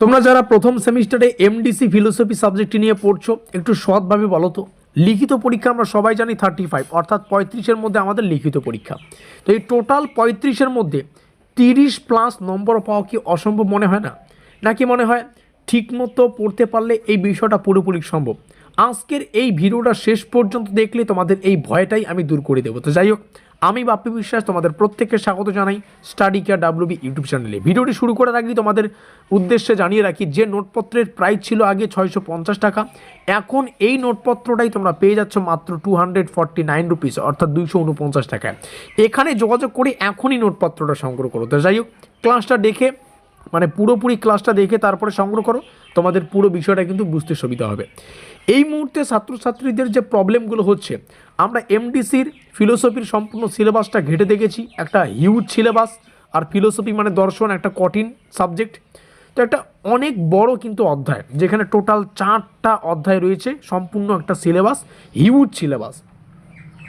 তোমরা যারা প্রথম সেমিস্টারে এমডিসি ফিলোসফি সাবজেক্টটি নিয়ে পড়ছো, একটু সৎভাবে বলো তো। লিখিত পরীক্ষা আমরা সবাই জানি থার্টি ফাইভ অর্থাৎ পঁয়ত্রিশের মধ্যে আমাদের লিখিত পরীক্ষা। তো এই টোটাল পঁয়ত্রিশের মধ্যে তিরিশ প্লাস নম্বর পাওয়া কি অসম্ভব মনে হয় না? নাকি মনে হয় ঠিকমতো পড়তে পারলে এই বিষয়টা পুরোপুরি সম্ভব? আজকের এই ভিডিওটা শেষ পর্যন্ত দেখলে তোমাদের এই ভয়টাই আমি দূর করে দেবো। তো যাই হোক, আমি বাপ্পি বিশ্বাস তোমাদের প্রত্যেককে স্বাগত জানাই স্টাডি কেয়ার ডাব্লিউবি ইউটিউব চ্যানেলে। ভিডিওটি শুরু করার আগেই তোমাদের উদ্দেশ্যে জানিয়ে রাখি, যে নোটপত্রের প্রাইস ছিল আগে ছয়শো পঞ্চাশ টাকা, এখন এই নোটপত্রটাই তোমরা পেয়ে যাচ্ছ মাত্র two hundred forty nine rupees অর্থাৎ দুইশো উনপঞ্চাশ টাকায়। এখানে যোগাযোগ করে এখনই নোটপত্রটা সংগ্রহ করো। তো যাই হোক ক্লাসটা দেখে মানে পুরোপুরি ক্লাসটা দেখে তারপরে সংগ্রহ করো। তোমাদের পুরো বিষয়টা কিন্তু বুঝতে সুবিধা হবে। এই মুহূর্তে ছাত্রছাত্রীদের যে প্রবলেমগুলো হচ্ছে, আমরা এমডিসির ফিলোসফির সম্পূর্ণ সিলেবাসটা ঘেটে দেখেছি, একটা হিউজ সিলেবাস আর ফিলোসফি মানে দর্শন, একটা কঠিন সাবজেক্ট তো একটা অনেক বড় কিন্তু অধ্যায়, যেখানে টোটাল চারটা অধ্যায় রয়েছে, সম্পূর্ণ একটা সিলেবাস হিউজ সিলেবাস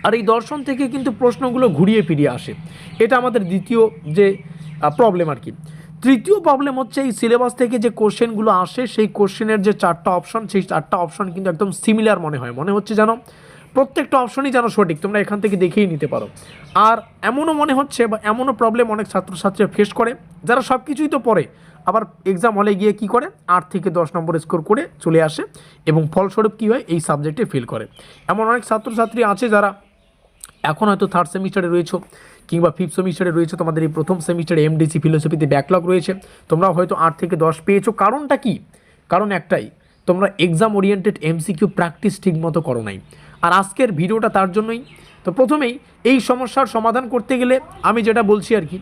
আর এই দর্শন থেকে কিন্তু প্রশ্নগুলো ঘুরিয়ে ফিরিয়ে আসে। এটা আমাদের দ্বিতীয় যে প্রবলেম আর কি। তৃতীয় প্রবলেম হচ্ছে এই সিলেবাস থেকে যে কোশ্চেনগুলো আসে, সেই কোশ্চেনের যে চারটা অপশন সেই চারটা অপশন কিন্তু একদম সিমিলার মনে হয়। মনে হচ্ছে যেন প্রত্যেকটা অপশনই যেন সঠিক, তোমরা এখান থেকে দেখেই নিতে পারো। আর এমনও মনে হচ্ছে বা এমনও প্রবলেম অনেক ছাত্রছাত্রীরা ফেস করে, যারা সব কিছুই তো পড়ে, আবার এক্সাম হলে গিয়ে কি করে? আট থেকে দশ নম্বর স্কোর করে চলে আসে এবং ফলস্বরূপ কী হয়? এই সাবজেক্টে ফেল করে। এমন অনেক ছাত্রছাত্রী আছে যারা এখন হয়তো থার্ড সেমিস্টারে রয়েছো কিংবা ফিফথ সেমিস্টারে রয়েছে, তোমাদের এই প্রথম সেমিস্টারে এমডিসি ফিলোসফিতে ব্যাকলগ রয়েছে, তোমরাও হয়তো আট থেকে দশ পেয়েছ। কারণটা কি? কারণ একটাই, তোমরা এক্সাম ওরিয়েন্টেড এমসিকিউ প্র্যাকটিস ঠিকমতো করো নাই। আর আজকের ভিডিওটা তার জন্যই। তো প্রথমেই, এই সমস্যার সমাধান করতে গেলে আমি যেটা বলছি আর কি,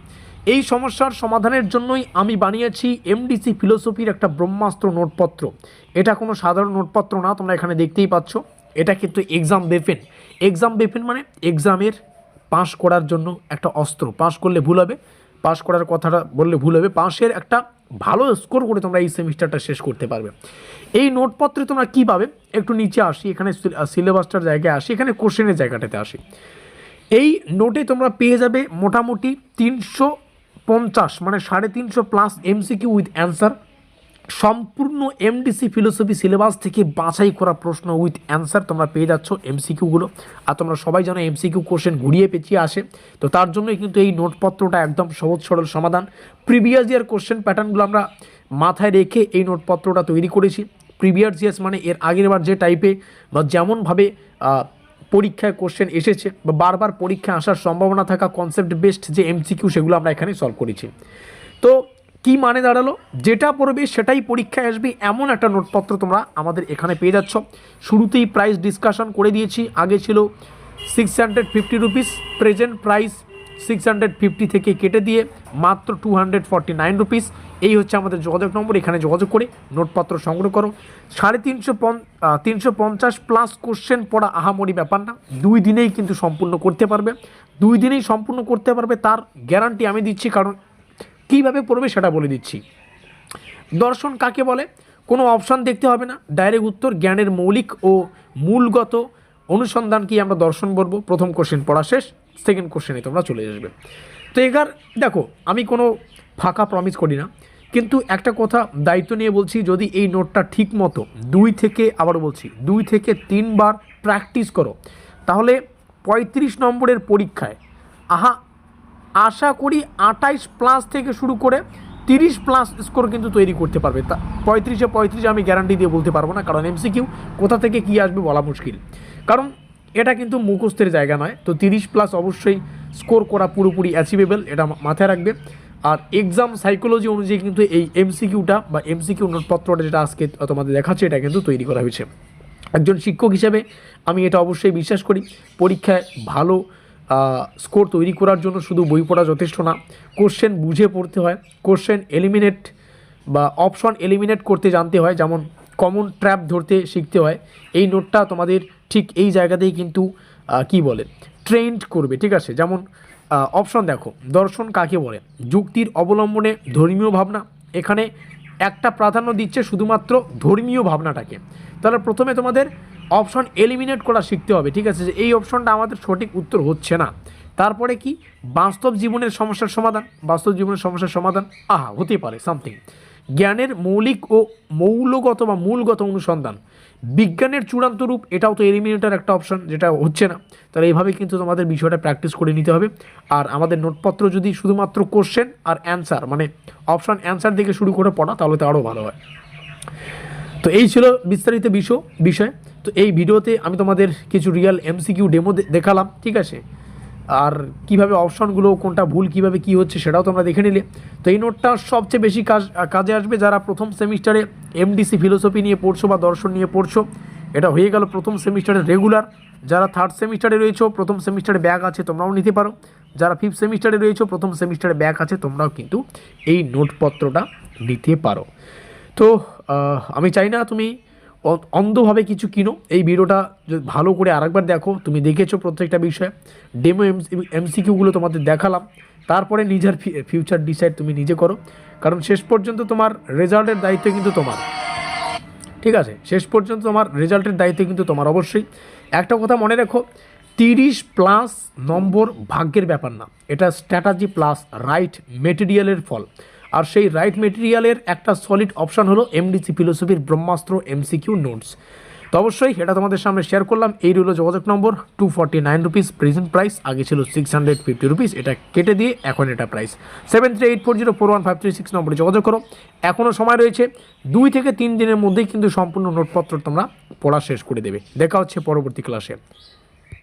এই সমস্যার সমাধানের জন্যই আমি বানিয়েছি এমডিসি ফিলোসফির একটা ব্রহ্মাস্ত্র নোটপত্র। এটা কোনো সাধারণ নোটপত্র না, তোমরা এখানে দেখতেই পাচ্ছ। এটা কিন্তু এক্সাম বেফেন এক্সাম বেফেন মানে এক্সামের পাশ করার জন্য একটা অস্ত্র। পাশ করলে ভুল হবে। পাশ করার কথাটা বললে ভুল হবে। পাশের একটা ভালো স্কোর করে তোমরা এই সেমিস্টারটা শেষ করতে পারবে। এই নোটপত্রে তোমরা কী পাবে? একটু নিচে আসি। এখানে সিলেবাসটার জায়গায় আসি। এখানে কোশ্চেনের জায়গাটাতে আসি। এই নোটে তোমরা পেয়ে যাবে মোটামুটি তিনশো পঞ্চাশ মানে সাড়ে তিনশো প্লাস এমসিকিউ উইথ অ্যান্সার সম্পূর্ণ এমডিসি ফিলোসফি সিলেবাস থেকে বাছাই করা প্রশ্ন উইথ অ্যান্সার তোমরা পেয়ে যাচ্ছ এমসিকিউগুলো আর তোমরা সবাই জানো এমসিকিউ কোশ্চেন ঘুরিয়ে পেঁচিয়ে আসে। তো তার জন্যই কিন্তু এই নোটপত্রটা একদম সহজ সরল সমাধান। প্রিভিয়াস ইয়ার কোশ্চেন প্যাটার্নগুলো আমরা মাথায় রেখে এই নোটপত্রটা তৈরি করেছি। প্রিভিয়াস ইয়ার্স মানে এর আগের বার যে টাইপে বা যেমনভাবে পরীক্ষায় কোশ্চেন এসেছে বা বারবার পরীক্ষায় আসার সম্ভাবনা থাকা কনসেপ্ট বেসড যে এমসিকিউ সেগুলো আমরা এখানে সলভ করেছি। তো কি মানে দাঁড়াল? যেটা পড়বে সেটাই পরীক্ষায় আসবে, এমন একটা নোটপত্র তোমরা আমাদের এখানে পেয়ে যাচ্ছ। শুরুতেই প্রাইস ডিসকাশন করে দিয়েছি, আগে ছিল six hundred fifty rupees present price six hundred fifty থেকে কেটে দিয়ে মাত্র two hundred forty nine rupees এই হচ্ছে আমাদের যোগাযোগ নম্বর, এখানে যোগাযোগ করে নোটপত্র সংগ্রহ করো। সাড়ে তিনশো পন তিনশো পঞ্চাশ প্লাস কোশ্চেন পড়া আহামরি ব্যাপার না, দুই দিনেই কিন্তু সম্পূর্ণ করতে পারবে। দুই দিনেই সম্পূর্ণ করতে পারবে, তার গ্যারান্টি আমি দিচ্ছি, কারণ কীভাবে পড়বে সেটা বলে দিচ্ছি। দর্শন কাকে বলে? কোনো অপশান দেখতে হবে না। ডাইরেক্ট উত্তর, জ্ঞানের মৌলিক ও মূলগত অনুসন্ধান কি আমরা দর্শন বলব প্রথম কোশ্চেন পড়া শেষ সেকেন্ড কোশ্চেনে তোমরা চলে আসবে। তো এগার দেখো, আমি কোনো ফাঁকা প্রমিস করি না, কিন্তু একটা কথা দায়িত্ব নিয়ে বলছি, যদি এই নোটটা ঠিক মতো দুই থেকে, আবার বলছি, দুই থেকে তিনবার প্র্যাকটিস করো, তাহলে পঁয়ত্রিশ নম্বরের পরীক্ষায়, আহা আশা করি আটাইশ প্লাস থেকে শুরু করে তিরিশ প্লাস স্কোর কিন্তু তৈরি করতে পারবে। তা পঁয়ত্রিশে পঁয়ত্রিশে আমি গ্যারান্টি দিয়ে বলতে পারব না, কারণ এমসিকিউ কোথা থেকে কী আসবে বলা মুশকিল। কারণ এটা কিন্তু মুখস্থের জায়গা নয়, তো তিরিশ প্লাস অবশ্যই স্কোর করা পুরোপুরি অ্যাচিভেবল এটা মাথায় রাখবে। আর এক্সাম সাইকোলজি অনুযায়ী কিন্তু এই এমসিকিউটা বা এমসিকিউ নোটপত্রটা যেটা আজকে তোমাদের দেখাচ্ছে, এটা কিন্তু তৈরি করা হয়েছে। একজন শিক্ষক হিসেবে আমি এটা অবশ্যই বিশ্বাস করি, পরীক্ষায় ভালো স্কোর তৈরি করার জন্য শুধু বই পড়া যথেষ্ট না কোশ্চেন বুঝে পড়তে হয় কোশ্চেন এলিমিনেট বা অপশন এলিমিনেট করতে জানতে হয়, যেমন কমন ট্র্যাপ ধরতে শিখতে হয়। এই নোটটা তোমাদের ঠিক এই জায়গাতেই কিন্তু কি বলে ট্রেন্ড করবে, ঠিক আছে? যেমন অপশন দেখো, দর্শন কাকে বলে? যুক্তির অবলম্বনে ধর্মীয় ভাবনা, এখানে একটা প্রাধান্য দিচ্ছে শুধুমাত্র ধর্মীয় ভাবনাটাকে। তাহলে প্রথমে তোমাদের অপশন এলিমিনেট করা শিখতে হবে, ঠিক আছে? যে এই অপশনটা আমাদের সঠিক উত্তর হচ্ছে না। তারপরে কি? বাস্তব জীবনের সমস্যার সমাধান। বাস্তব জীবনের সমস্যার সমাধান, আহা হতে পারে সামথিং জ্ঞানের মৌলিক ও মৌলগত বা মূলগত অনুসন্ধান। বিজ্ঞানের চূড়ান্ত রূপ, এটাও তো এলিমিনেটার একটা অপশন যেটা হচ্ছে না। তাহলে এইভাবে কিন্তু তোমাদের বিষয়টা প্র্যাকটিস করে নিতে হবে। আর আমাদের নোটপত্র যদি শুধুমাত্র কোশ্চেন আর অ্যান্সার মানে অপশন অ্যান্সার থেকে শুরু করে পড়া, তাহলে তো আরও ভালো হয়। তো এই ছিল বিস্তারিত বিষয় বিষয়। তো এই ভিডিওতে আমি তোমাদের কিছু রিয়াল এমসিকিউ ডেমো দেখালাম, ঠিক আছে? আর কীভাবে অপশনগুলো কোনটা ভুল, কীভাবে কি হচ্ছে সেটাও তোমরা দেখে নিলে। তো এই নোটটা সবচেয়ে বেশি কাজ, কাজে আসবে যারা প্রথম সেমিস্টারে এমডিসি ফিলোসফি নিয়ে পড়ছো বা দর্শন নিয়ে পড়ছো। এটা হয়ে গেল প্রথম সেমিস্টারে রেগুলার যারা থার্ড সেমিস্টারে রয়েছো, প্রথম সেমিস্টারে ব্যাগ আছে, তোমরাও নিতে পারো। যারা ফিফথ সেমিস্টারে রয়েছো, প্রথম সেমিস্টারে ব্যাগ আছে, তোমরাও কিন্তু এই নোটপত্রটা নিতে পারো। তো আমি চাই না তুমি অন্ধভাবে কিছু কিনো। এই ভিডিওটা যদি ভালো করে আরেকবার দেখো। তুমি দেখেছ প্রত্যেকটা বিষয়ে। ডেমো এমসিকিউগুলো তোমাদের দেখালাম। তারপরে নিজের ফিউচার ডিসাইড তুমি নিজে করো। কারণ শেষ পর্যন্ত তোমার রেজাল্টের দায়িত্ব কিন্তু তোমার। ঠিক আছে? শেষ পর্যন্ত তোমার রেজাল্টের দায়িত্ব কিন্তু তোমার অবশ্যই। একটা কথা মনে রেখো, তিরিশ প্লাস নম্বর ভাগ্যের ব্যাপার না। এটা স্ট্র্যাটাজি প্লাস রাইট মেটেরিয়ালের ফল। আর সেই রাইট মেটেরিয়ালের একটা সলিড অপশন হলো এমডিসি ফিলোসফির ব্রহ্মাস্ত্র এমসিকিউ নোটস তো অবশ্যই এটা তোমাদের সামনে শেয়ার করলাম। এই রইল যোগাযোগ নম্বর two forty nine rupees present price আগে ছিল সিক্স হান্ড্রেড ফিফটি রুপিস এটা কেটে দিয়ে এখন এটা price seven three eight four zero four one five three six নম্বরে যোগাযোগ করো। এখনও সময় রয়েছে, দুই থেকে তিন দিনের মধ্যেই কিন্তু সম্পূর্ণ নোটপত্র তোমরা পড়া শেষ করে দেবে। দেখা হচ্ছে পরবর্তী ক্লাসে